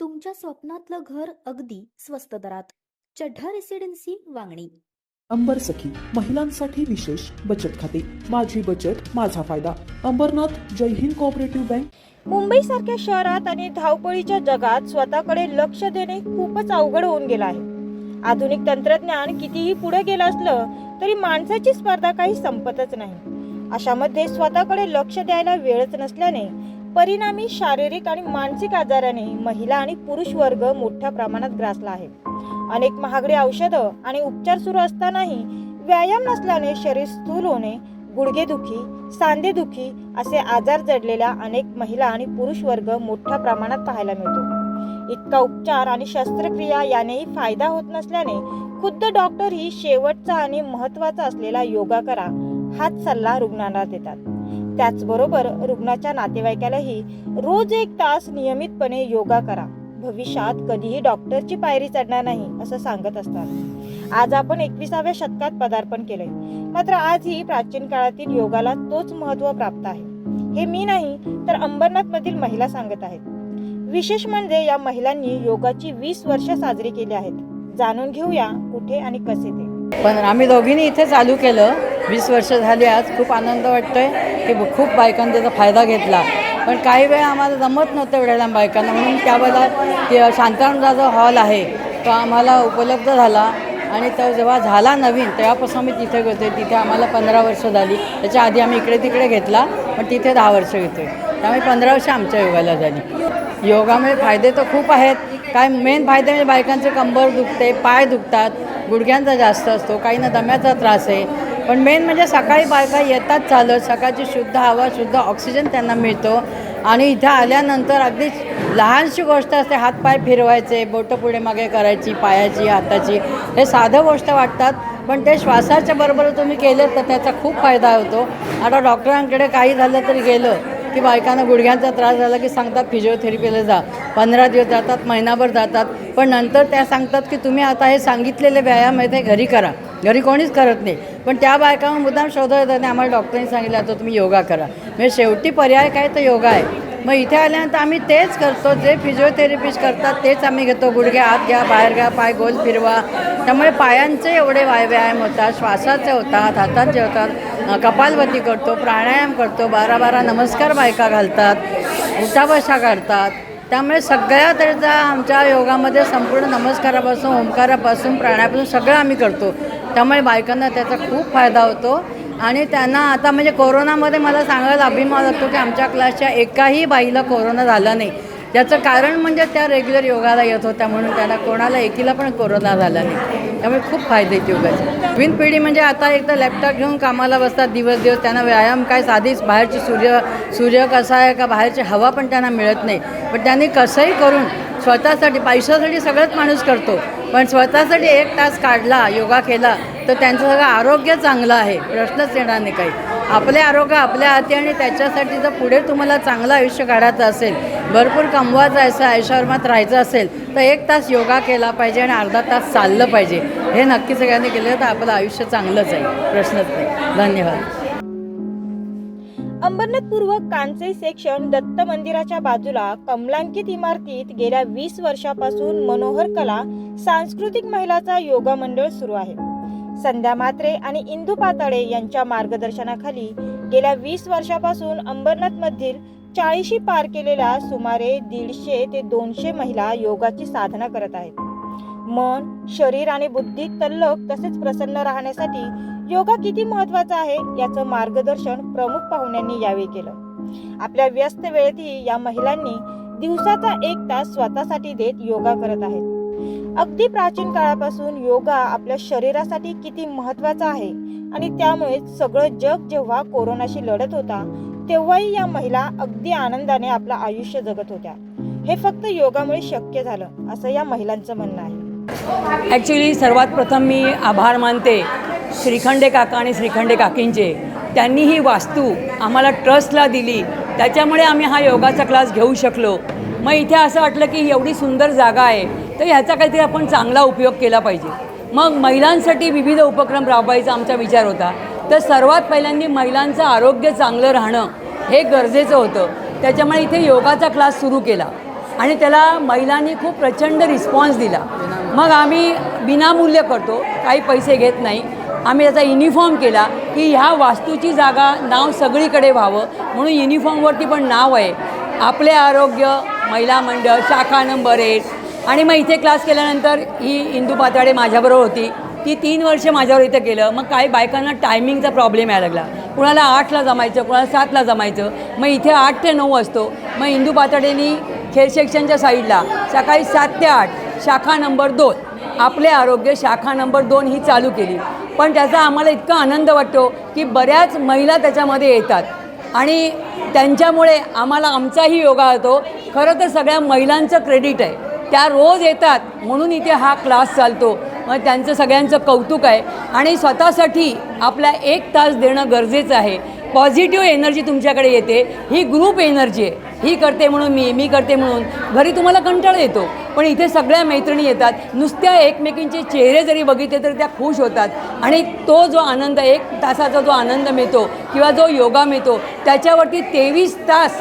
तुमच्या स्वप्नातलं घर अगदी स्वस्त दरात. चढ्ढा रेसिडेन्सी वांगणी. अंबर सखी महिलांसाठी विशेष बचत खाते. माझी बचत माझा फायदा. अंबरनाथ जय हिंद कोऑपरेटिव्ह बँक मुंबईसारख्या शहरात आणि धावपळीच्या जगात स्वतःकडे लक्ष देणे खूपच अवघड होऊन गेलं आहे. आधुनिक तंत्रज्ञान कितीही पुढे गेलं असलं तरी माणसाची स्पर्धा काही संपतच नाही. अशामध्ये स्वतःकडे लक्ष द्यायला वेळच नसल्याने परिणामी शारीरिक आणि मानसिक आजाराने महिला आणि पुरुष वर्ग मोठ्या प्रमाणात ग्रासला आहे. अनेक महागडी औषधं आणि उपचार सुरू असतानाही व्यायाम नसल्याने शरीर स्थूल होणे गुडघेदुखी सांधेदुखी असे आजार जडलेल्या अनेक महिला आणि पुरुष वर्ग मोठ्या प्रमाणात पाहायला मिळतो. इतका उपचार आणि शस्त्रक्रिया यानेही फायदा होत नसल्याने खुद्द डॉक्टर ही शेवटचा आणि महत्त्वाचा असलेला योगा करा हाच सल्ला रुग्णांना देतात. त्याचबरोबर रुग्णाच्या नातेवाईकालाही रोज एक तास नियमितपणे योगा करा. भविष्यात कधीही डॉक्टरची पायरी चढणार नाही असं सांगत असतात. आज आपण एकविसाव्या शतकात पदार्पण केलंय. मात्र आजही प्राचीन काळातील योगाला तोच महत्त्व प्राप्त आहे. हे मी नाही तर अंबरनाथ मधील महिला सांगत आहेत. विशेष म्हणजे या महिलांनी योगाची वीस वर्ष साजरी केली आहेत. जाणून घेऊया कुठे आणि कसे ते. पण आम्ही दोघींनी इथे चालू केलं. वीस वर्ष झाली आज. खूप आनंद वाटतोय की खूप बायकांनी त्याचा फायदा घेतला. पण काही वेळा आम्हाला जमत नव्हतं एवढ्या बायकांना. म्हणून त्यावेळेला शांतारामचा जो हॉल आहे. तो आम्हाला उपलब्ध झाला. आणि तो जेव्हा झाला नवीन तेव्हापासून मी तिथे घेतोय तिथे आम्हाला पंधरा वर्ष झाली. त्याच्या आधी आम्ही इकडे तिकडे घेतला. पण तिथे दहा वर्ष घेतोय. त्यामुळे पंधरा वर्ष आमच्या योगाला झाली. योगामुळे फायदे तर खूप आहेत. काय मेन फायदे म्हणजे बायकांचे कंबर दुखते पाय दुखतात. गुडघ्यांचा जास्त असतो काहींना दम्याचा त्रास आहे. पण मेन म्हणजे सकाळी बायका येतात चालत सकाळची शुद्ध हवा शुद्ध ऑक्सिजन त्यांना मिळतो. आणि इथं आल्यानंतर अगदी लहानशी गोष्ट असते हात पाय फिरवायचे बोटं पुढे मागे करायची पायाची हाताची. हे साधं गोष्ट वाटतात पण ते श्वासाच्या बरोबर तुम्ही केलं तर त्याचा खूप फायदा होतो. आता डॉक्टरांकडे काही झालं तरी गेलं की बायकांना गुडघ्यांचा त्रास झाला की सांगतात फिजिओथेरपीला जा. पंधरा दिवस जातात महिनाभर जातात. पण नंतर त्या सांगतात की तुम्ही आता हे सांगितलेले व्यायाम आहे ते घरी करा. घरी कोणीच करत नाही. पण त्या बायका मुद्दाम शोधत येतात आम्हाला डॉक्टरांनी सांगितलं आता तुम्ही योगा करा. म्हणजे शेवटी पर्याय काय तर योगा आहे. मग इथे आल्यानंतर आम्ही तेच करतो जे फिजिओथेरपिस्ट करतात तेच आम्ही घेतो. गुडघे आत घ्या बाहेर घ्या पाय गोल फिरवा. त्यामुळे पायांचे एवढे वाय व्यायाम होतात श्वासाचे होतात हातांचे होतात. कपालवती करतो प्राणायाम करतो. बारा बारा नमस्कार बायका घालतात उठाबशा काढतात त्यामुळे सगळ्या त्याचा आमच्या योगामध्ये संपूर्ण नमस्कारापासून ओंकारापासून प्राणायापासून सगळं आम्ही करतो. त्यामुळे बायकांना त्याचा खूप फायदा होतो. आणि त्यांना आता म्हणजे कोरोनामध्ये मला सांगायला अभिमान वाटतो की आमच्या क्लासच्या एकाही बाईला कोरोना झाला नाही. याचं कारण म्हणजे त्या रेग्युलर योगाला येत होत्या म्हणून त्याला कोणाला एकीला पण कोरोना झाला नाही. त्यामुळे खूप फायदे आहेत योगाचे. नवीन पिढी म्हणजे आता एकदा लॅपटॉप घेऊन कामाला बसतात दिवस दिवस त्यांना व्यायाम काय साधीच बाहेरची सूर्य सूर्य कसा आहे का बाहेरची हवा पण त्यांना मिळत नाही. पण त्यांनी कसंही करून स्वतःसाठी पैशासाठी सगळंच माणूस करतो. पण स्वतःसाठी एक तास काढला योगा केला तर त्यांचं सगळं आरोग्य चांगलं आहे. प्रश्नच येणार नाही काही. आपले आरोग्य आपल्या हाती आणि त्याच्यासाठी जर पुढे तुम्हाला चांगलं आयुष्य काढायचं असेल भरपूर कमवायचं आहे आयुष्यवर्मात राहायचं असेल तर एक तास योगा केला पाहिजे आणि अर्धा तास चाललं पाहिजे. हे नक्की सगळ्यांनी केलं तर आपलं आयुष्य चांगलंच आहे. प्रश्नच नाही. धन्यवाद. अंबरनाथ पूर्व कांचई सेक्शन दत्त मंदिराच्या बाजूला कमलांकित इमारतीत गेल्या वीस वर्षापासून मनोहर कला सांस्कृतिक महिलाचा योगा मंडळ सुरू आहे. संध्या म्हात्रे आणि इंदू पाताळे यांच्या मार्गदर्शनाखाली गेल्या वीस वर्षापासून अंबरनाथमधील चाळीशी पार केलेल्या सुमारे दीडशे ते दोनशे महिला योगाची साधना करत आहेत. मन शरीर आणि बुद्धी तल्लक तसेच प्रसन्न राहण्यासाठी योगा किती महत्त्वाचा आहे याचं मार्गदर्शन प्रमुख पाहुण्यांनी यावेळी केलं. आपल्या व्यस्त वेळेतही या महिलांनी दिवसाचा एक तास स्वतःसाठी देत योगा करत आहेत. अगदी प्राचीन काळापासून योगा आपल्या शरीरासाठी किती महत्त्वाचा आहे आणि त्यामुळे सगळं जग जेव्हा कोरोनाशी लढत होता तेव्हाही या महिला अगदी आनंदाने आपलं आयुष्य जगत होत्या. हे फक्त योगामुळे शक्य झालं असं या महिलांचं म्हणणं आहे. ॲक्च्युली सर्वात प्रथम मी आभार मानते श्रीखंडे काका आणि श्रीखंडे काकींचे. त्यांनी ही वास्तू आम्हाला ट्रस्टला दिली. त्याच्यामुळे आम्ही हा योगाचा क्लास घेऊ शकलो. मग इथे असं वाटलं की एवढी सुंदर जागा आहे तर ह्याचा काहीतरी आपण चांगला उपयोग केला पाहिजे. मग महिलांसाठी विविध उपक्रम राबवायचा आमचा विचार होता. तर सर्वात पहिल्यांदा महिलांचं आरोग्य चांगलं राहणं हे गरजेचं होतं. त्याच्यामुळे इथे योगाचा क्लास सुरू केला. आणि त्याला महिलांनी खूप प्रचंड रिस्पॉन्स दिला. मग आम्ही विनामूल्य करतो काही पैसे घेत नाही. आम्ही त्याचा युनिफॉर्म केला की ह्या वास्तूची जागा नाव सगळीकडे व्हावं. म्हणून युनिफॉर्मवरती पण नाव आहे. आपले आरोग्य महिला मंडळ शाखा नंबर एट आणि मग इथे क्लास केल्यानंतर ही इंदू पाताडे माझ्याबरोबर होती. ती तीन वर्ष माझ्यावर इथं केलं. मग काही बायकांना टायमिंगचा प्रॉब्लेम यायला लागला. कुणाला आठला जमायचं कुणाला सातला जमायचं. मग इथे आठ ते नऊ असतो. मग इंदू पाताडेनी खेळ सेक्शनच्या साईडला सकाळी सात ते आठ शाखा नंबर दोन. आपले आरोग्य शाखा नंबर दोन ही चालू केली. पण त्याचा आम्हाला इतका आनंद वाटतो की बऱ्याच महिला त्याच्यामध्ये येतात. आणि त्यांच्यामुळे आम्हाला आमचाही योगा होतो खरं तर सगळ्या महिलांचं क्रेडिट आहे. त्या रोज येतात. म्हणून इथे हा क्लास चालतो. मग त्यांचं सगळ्यांचं कौतुक आहे. आणि स्वतःसाठी आपला एक तास देणं गरजेचं आहे. पॉझिटिव्ह एनर्जी तुमच्याकडे येते. ही ग्रुप एनर्जी आहे. ही करते म्हणून मी मी करते म्हणून. घरी तुम्हाला कंटाळा येतो पण इथे सगळ्या मैत्रिणी येतात. नुसत्या एकमेकींचे चेहरे जरी बघितले तर त्या खुश होतात. आणि तो जो आनंद एक तासाचा जो आनंद मिळतो किंवा जो योगा मिळतो त्याच्यावरती तेवीस तास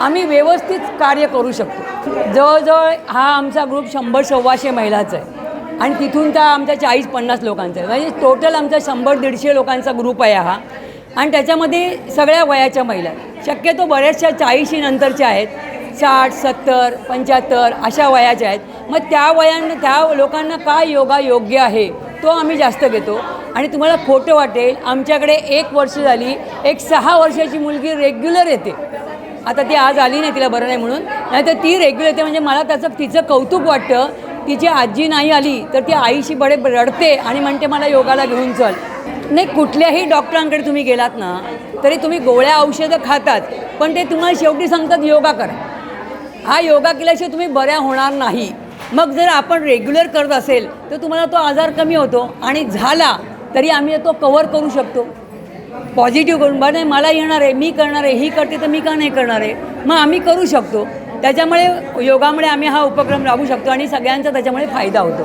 आम्ही व्यवस्थित कार्य करू शकतो. जवळजवळ हा आमचा ग्रुप शंभर सव्वाशे महिलाचा आहे. आणि तिथून तर आमच्या चाळीस पन्नास लोकांचा आहे. म्हणजे टोटल आमचा शंभर दीडशे लोकांचा ग्रुप आहे हा. आणि त्याच्यामध्ये सगळ्या वयाच्या महिला आहेत. शक्यतो बऱ्याचशा चाळीशी नंतरच्या आहेत. साठ सत्तर पंच्याहत्तर अशा वयाच्या आहेत. मग त्या वयानं त्या लोकांना काय योगा योग्य आहे तो आम्ही जास्त घेतो. आणि तुम्हाला खोटं वाटेल आमच्याकडे एक वर्ष झाली एक सहा वर्षाची मुलगी रेग्युलर येते. आता ती आज आली नाही तिला बरं नाही म्हणून. नाही तर ती रेग्युलर येते म्हणजे मला त्याचं तिचं कौतुक वाटतं. तिची आजी नाही आली तर ती आईशी बडे रडते आणि म्हणते मला योगाला घेऊन चल. नाही कुठल्याही डॉक्टरांकडे तुम्ही गेलात ना तरी तुम्ही गोळ्या औषधं खातात पण ते तुम्हाला शेवटी सांगतात योगा करा. हा योगा केल्याशिवाय तुम्ही बऱ्या होणार नाही. मग जर आपण रेग्युलर करत असेल तर तुम्हाला तो आजार कमी होतो आणि झाला तरी आम्ही तो कवर करू शकतो. पॉझिटिव्ह करून बरं नाही मला येणार आहे मी करणार आहे ही करते तर मी का नाही करणार आहे? मग आम्ही करू शकतो. त्याच्यामुळे योगामुळे आम्ही हा उपक्रम राबू शकतो आणि सगळ्यांचा त्याच्यामुळे फायदा होतो.